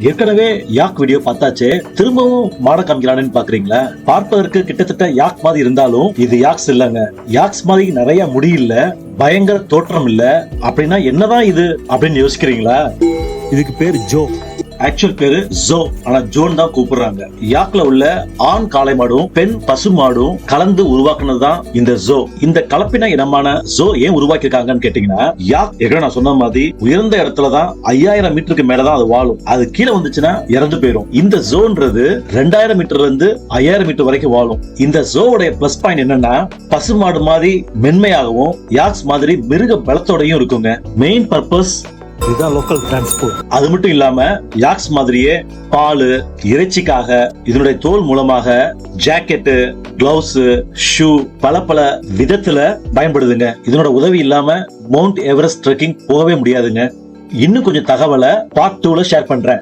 ஏற்கனவே யாக் வீடியோ பார்த்தாச்சு. திரும்பவும் மாட காமிக்கிறானு பாக்குறீங்களா? பார்ப்பதற்கு கிட்டத்தட்ட யாக் மாதிரி இருந்தாலும் இது யாக்ஸ் இல்லங்க. யாக்ஸ் மாதிரி நிறைய முடி இல்ல பயங்கர தோற்றம் இல்ல அப்படின்னா என்னதான் இது அப்படின்னு யோசிக்கிறீங்களா? இதுக்கு பேர் ஜோ ஆக்சுவல் பேரு ஜோ ஆனா ஜோன் தான் கூப்பிடுறாங்க. யாக்ல உள்ள ஆண் காளை மாடும் பெண் பசு மாடும் கலந்து உருவாக்குனதுதான் இந்த ஜோ இந்த கலப்பின இனமான ஜோ ஏன் உருவாக்கியிருக்காங்கன்னு கேட்டீங்கன்னா யாக் ஏற்கனவே நான் சொன்ன மாதிரி உயர்ந்த இடத்துல தான் ஐயாயிரம் மீட்டருக்கு மேலதான் அது வாழும். அது கீழே வந்துச்சுன்னா இறந்து போயிடும் இந்த ஜோன்றது ரெண்டாயிரம் மீட்டர்ல இருந்து ஐயாயிரம் மீட்டர் வரைக்கும் வாழும். இந்த ஜோவுடைய பிளஸ் பாயிண்ட் என்னன்னா பசு மாடு மாதிரி மென்மையாகவும் யாக்ஸ் மாதிரி மிருக பலத்தோடையும் இருக்குங்க. மெயின் பர்பஸ் இதுதான் லோக்கல் டிரான்ஸ்போர்ட் அது மட்டும் இல்லாம யாக்ஸ் மாதிரியே பால் இறைச்சிக்காக இதனுடைய தோல் மூலமாக ஜாக்கெட்டு கிளவுஸ் ஷூ பல பல விதத்துல பயன்படுதுங்க. இதனோட உதவி இல்லாம மவுண்ட் எவரெஸ்ட் ட்ரெக்கிங் போகவே முடியாதுங்க. இன்னும் கொஞ்சம் தகவலை பார்ட் டூல ஷேர் பண்றேன்.